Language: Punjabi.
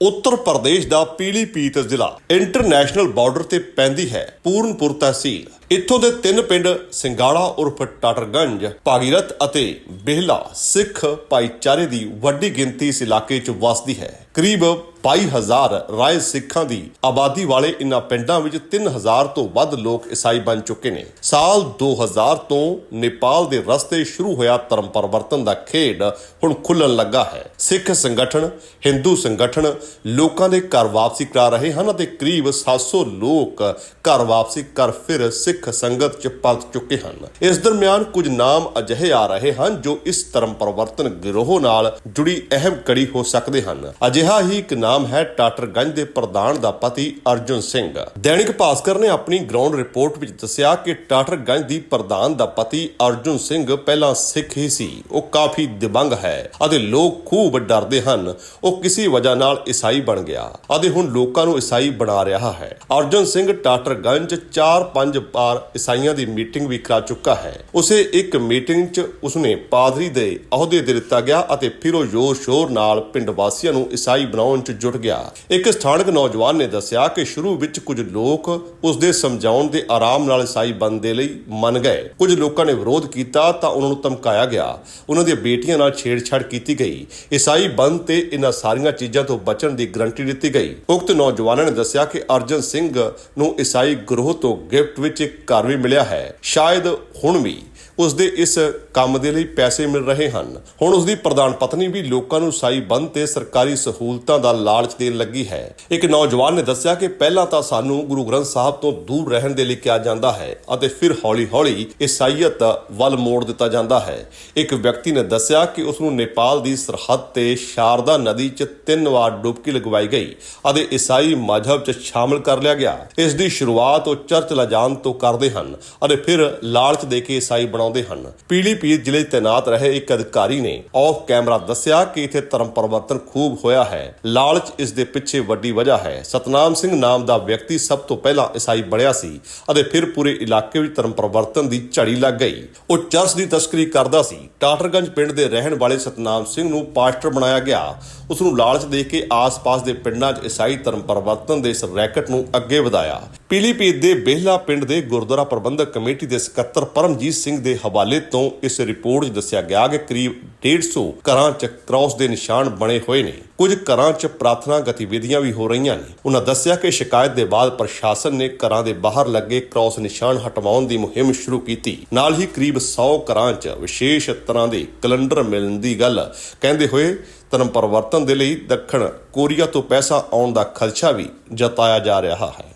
ਉੱਤਰ ਪ੍ਰਦੇਸ਼ ਦਾ ਪੀਲੀਪੀਤ ਜ਼ਿਲ੍ਹਾ ਇੰਟਰਨੈਸ਼ਨਲ ਬਾਰਡਰ ਤੇ ਪੈਂਦੀ ਹੈ ਪੂਰਨਪੁਰ ਤਹਿਸੀਲ। ਇੱਥੋਂ ਦੇ ਤਿੰਨ ਪਿੰਡ ਸਿੰਗਾਲਾ ਉਰਫ ਟਾਟਰਗੰਜ, ਭਾਗੀਰਥ ਅਤੇ ਬੇਹਲਾ ਸਿੱਖ ਭਾਈਚਾਰੇ ਦੀ ਵੱਡੀ ਗਿਣਤੀ ਇਸ ਇਲਾਕੇ 'ਚ ਵਸਦੀ ਹੈ। ਕਰੀਬ 22000 ਰਾਏ ਸਿੱਖਾਂ ਦੀ ਆਬਾਦੀ ਵਾਲੇ ਇਨ੍ਹਾਂ ਪਿੰਡਾਂ ਵਿੱਚ 3000 ਤੋਂ ਵੱਧ ਲੋਕ ਈਸਾਈ ਬਣ ਚੁੱਕੇ ਨੇ। ਸਾਲ 2000 ਤੋਂ ਨੇਪਾਲ ਦੇ ਰਸਤੇ ਸ਼ੁਰੂ ਹੋਇਆ ਧਰਮ ਪਰਿਵਰਤਨ ਦਾ ਖੇਡ ਹੁਣ ਖੁੱਲਣ ਲੱਗਾ ਹੈ। ਸਿੱਖ ਸੰਗਠਨ, ਹਿੰਦੂ ਸੰਗਠਨ ਲੋਕਾਂ ਦੇ ਘਰ ਵਾਪਸੀ ਕਰਾ ਰਹੇ ਹਨ ਅਤੇ ਕਰੀਬ 700 ਲੋਕ ਘਰ ਵਾਪਸੀ ਕਰ ਫਿਰ ਸਿੱਖ ਸਿੱਖ ਸੰਗਤ ਚ ਪਲਟ ਚੁੱਕੇ ਹਨ। ਇਸ ਦਰਮਿਆਨ ਕੁਝ ਨਾਮ ਅਜਿਹੇ ਆ ਰਹੇ ਹਨ ਜੋ ਇਸ ਧਰਮ ਪਰਿਵਰਤਨ ਗਿਰੋਹ ਨਾਲ ਜੁੜੀ ਅਹਿਮ ਕੜੀ ਹੋ ਸਕਦੇ ਹਨ। ਅਜਿਹਾ ਹੀ ਇੱਕ ਨਾਮ ਹੈ ਟਾਟਰਗੰਜ ਦੇ ਪ੍ਰਧਾਨ ਦਾ ਪਤੀ ਅਰਜੁਨ ਸਿੰਘ। ਦੈਨਿਕ ਭਾਸਕਰ ਨੇ ਆਪਣੀ ਗਰਾਊਂਡ ਰਿਪੋਰਟ ਵਿੱਚ ਦੱਸਿਆ ਕਿ ਟਾਟਰਗੰਜ ਦੀ ਪ੍ਰਧਾਨ ਦਾ ਪਤੀ ਅਰਜੁਨ ਸਿੰਘ ਪਹਿਲਾਂ ਸਿੱਖ ਹੀ ਸੀ। ਉਹ ਕਾਫੀ ਦਿਵੰਗ ਹੈ ਅਤੇ ਲੋਕ ਖੂਬ ਡਰਦੇ ਹਨ। ਉਹ ਕਿਸੇ ਵਜ੍ਹਾ ਨਾਲ ਈਸਾਈ ਬਣ ਗਿਆ ਅਤੇ ਹੁਣ ਲੋਕਾਂ ਨੂੰ ਈਸਾਈ ਬਣਾ ਰਿਹਾ ਹੈ। ਅਰਜੁਨ ਸਿੰਘ ਟਾਟਰਗੰਜ 4-5 ਵਾਰ ਈਸਾਈਆਂ ਦੀ ਮੀਟਿੰਗ ਵੀ ਕਰਾ ਚੁੱਕਾ ਹੈ। ਉਸੇ ਇੱਕ ਮੀਟਿੰਗ 'ਚ ਉਸਨੇ ਪਾਦਰੀ ਦੇ ਅਹੁਦੇ ਦੇ ਦਿੱਤਾ ਗਿਆ ਅਤੇ ਫਿਰ ਉਹ ਜ਼ੋਰ ਸ਼ੋਰ ਨਾਲ ਪਿੰਡ ਵਾਸੀਆਂ ਨੂੰ ਈਸਾਈ ਬਣਾਉਣ 'ਚ ਜੁਟ ਗਿਆ। ਇੱਕ ਸਥਾਨਕ ਨੌਜਵਾਨ ਨੇ ਦੱਸਿਆ ਕਿ ਸ਼ੁਰੂ ਵਿੱਚ ਕੁਝ ਲੋਕ ਉਸ ਦੇ ਸਮਝਾਉਣ ਦੇ ਆਰਾਮ ਨਾਲ ਈਸਾਈ ਬਣਨ ਦੇ ਲਈ ਮੰਨ ਗਏ। ਕੁਝ ਲੋਕਾਂ ਨੇ ਵਿਰੋਧ ਕੀਤਾ ਤਾਂ ਉਹਨਾਂ ਨੂੰ ਧਮਕਾਇਆ ਗਿਆ। ਉਹਨਾਂ ਦੀਆਂ ਬੇਟੀਆਂ ਨਾਲ ਛੇੜਛਾੜ ਕੀਤੀ ਗਈ। ਈਸਾਈ ਬੰਦ ਤੇ ਇਹਨਾਂ ਸਾਰੀਆਂ ਚੀਜ਼ਾਂ ਤੋਂ ਬਚਣ ਦੀ ਗਰੰਟੀ ਦਿੱਤੀ ਗਈ। ਉਕਤ ਨੌਜਵਾਨਾਂ ਨੇ ਦੱਸਿਆ ਕਿ ਅਰਜਨ ਸਿੰਘ ਨੂੰ ਈਸਾਈ ਗਰੋਹ ਤੋਂ ਗਿਫਟ ਵਿੱਚ ਇੱਕ ਘਰ ਵੀ ਮਿਲਿਆ ਹੈ। ਸ਼ਾਇਦ ਹੁਣ ਵੀ। ਉਸ ਦੇ ਇਸ ਕੰਮ ਦੇ ਲਈ ਪੈਸੇ ਮਿਲ ਰਹੇ ਹਨ। ਹੁਣ ਉਸ ਦੀ ਪ੍ਰਧਾਨ ਪਤਨੀ ਵੀ ਲੋਕਾਂ ਨੂੰ ਈਸਾਈ ਬਣ ਤੇ ਸਰਕਾਰੀ ਸਹੂਲਤਾਂ ਦਾ ਲਾਲਚ ਦੇਣ ਲੱਗੀ ਹੈ। ਇੱਕ ਨੌਜਵਾਨ ਨੇ ਦੱਸਿਆ ਕਿ ਪਹਿਲਾਂ ਤਾਂ ਸਾਨੂੰ ਗੁਰੂ ਗ੍ਰੰਥ ਸਾਹਿਬ ਤੋਂ ਦੂਰ ਰਹਿਣ ਦੇ ਲਈ ਕਿਹਾ ਜਾਂਦਾ ਹੈ ਅਤੇ ਫਿਰ ਹੌਲੀ-ਹੌਲੀ ਈਸਾਈਅਤ ਵੱਲ ਮੋੜ ਦਿੱਤਾ ਜਾਂਦਾ ਹੈ। ਇੱਕ ਵਿਅਕਤੀ ਨੇ ਦੱਸਿਆ ਕਿ ਉਸ ਨੂੰ ਨੇਪਾਲ ਦੀ ਸਰਹੱਦ ਤੇ ਸ਼ਾਰਦਾ ਨਦੀ 'ਚ ਤਿੰਨ ਵਾਰ ਡੁਬਕੀ ਲਗਵਾਈ ਗਈ ਅਤੇ ਈਸਾਈ ਮਜ਼ਹਬ 'ਚ ਸ਼ਾਮਲ ਕਰ ਲਿਆ ਗਿਆ। ਇਸ ਦੀ ਸ਼ੁਰੂਆਤ ਉਹ ਚਰਚ ਲਿਜਾਣ ਤੋਂ ਕਰਦੇ ਹਨ ਅਤੇ ਫਿਰ ਲਾਲਚ ਦੇ ਕੇ ਈਸਾਈ ਬਣਾਉਂਦੇ ਹਨ। ਪੀਲੀਭੀਤ ਜ਼ਿਲ੍ਹੇ ਤੈਨਾਤ ਰਹੇ ਇੱਕ ਅਧਿਕਾਰੀ ਨੇ ਆਫ ਕੈਮਰਾ ਦੱਸਿਆ ਕਿ ਇੱਥੇ ਧਰਮ ਪਰਿਵਰਤਨ ਖੂਬ ਹੋਇਆ ਹੈ। ਲਾਲਚ ਇਸ ਦੇ ਪਿੱਛੇ ਵੱਡੀ ਵਜ੍ਹਾ ਹੈ। ਸਤਨਾਮ ਸਿੰਘ ਨਾਮ ਦਾ ਵਿਅਕਤੀ ਸਭ ਤੋਂ ਪਹਿਲਾਂ ਈਸਾਈ ਬਣਿਆ ਸੀ ਅਤੇ ਫਿਰ ਪੂਰੇ ਇਲਾਕੇ ਵਿੱਚ ਧਰਮ ਪਰਿਵਰਤਨ ਦੀ ਝੜੀ ਲੱਗ ਗਈ। ਉਹ ਚਰਚ ਦੀ ਤਸਕਰੀ ਕਰਦਾ ਸੀ। ਟਾਟਰਗੰਜ ਪਿੰਡ ਦੇ ਰਹਿਣ ਵਾਲੇ ਸਤਨਾਮ ਸਿੰਘ ਨੂੰ ਪਾਸਟਰ ਬਣਾਇਆ ਗਿਆ। ਉਸ ਨੂੰ ਲਾਲਚ ਦੇ ਕੇ ਆਸ-ਪਾਸ ਦੇ ਪਿੰਡਾਂ 'ਚ ਈਸਾਈ ਧਰਮ ਪਰਿਵਰਤਨ ਦੇ ਇਸ ਰੈਕਟ ਨੂੰ ਅੱਗੇ ਵਧਾਇਆ। ਪੀਲੀਭੀਤ ਦੇ ਬੇਹਲਾ ਪਿੰਡ ਦੇ ਗੁਰਦੁਆਰਾ ਪ੍ਰਬੰਧਕ ਕਮੇਟੀ ਦੇ ਸਕੱਤਰ ਪਰਮਜੀਤ ਸਿੰਘ ਦੇ ਹਵਾਲੇ ਤੋਂ ਇਸ ਰਿਪੋਰਟ 'ਚ ਦੱਸਿਆ ਗਿਆ ਕਿ ਕਰੀਬ 150 ਘਰਾਂ 'ਚ ਕ੍ਰਾਸ ਦੇ ਨਿਸ਼ਾਨ ਬਣੇ ਹੋਏ ਨੇ। ਕੁਝ ਘਰਾਂ 'ਚ ਪ੍ਰਾਰਥਨਾ ਗਤੀਵਿਧੀਆਂ ਵੀ ਹੋ ਰਹੀਆਂ ਨੇ। ਉਹਨਾਂ ਦੱਸਿਆ ਕਿ ਸ਼ਿਕਾਇਤ ਦੇ ਬਾਅਦ ਪ੍ਰਸ਼ਾਸਨ ਨੇ ਘਰਾਂ ਦੇ ਬਾਹਰ ਲੱਗੇ ਕ੍ਰਾਸ ਨਿਸ਼ਾਨ ਹਟਵਾਉਣ ਦੀ ਮੁਹਿੰਮ ਸ਼ੁਰੂ ਕੀਤੀ। ਨਾਲ ਹੀ ਕਰੀਬ 100 ਘਰਾਂ 'ਚ ਵਿਸ਼ੇਸ਼ ਤਰ੍ਹਾਂ ਦੇ ਕੈਲੰਡਰ ਮਿਲਣ ਦੀ ਗੱਲ ਕਹਿੰਦੇ ਹੋਏ ਧਰਮ ਪਰਿਵਰਤਨ ਦੇ ਲਈ ਦੱਖਣ ਕੋਰੀਆ ਤੋਂ ਪੈਸਾ ਆਉਣ ਦਾ ਖਦਸ਼ਾ ਵੀ ਜਤਾਇਆ ਜਾ ਰਿਹਾ ਹੈ।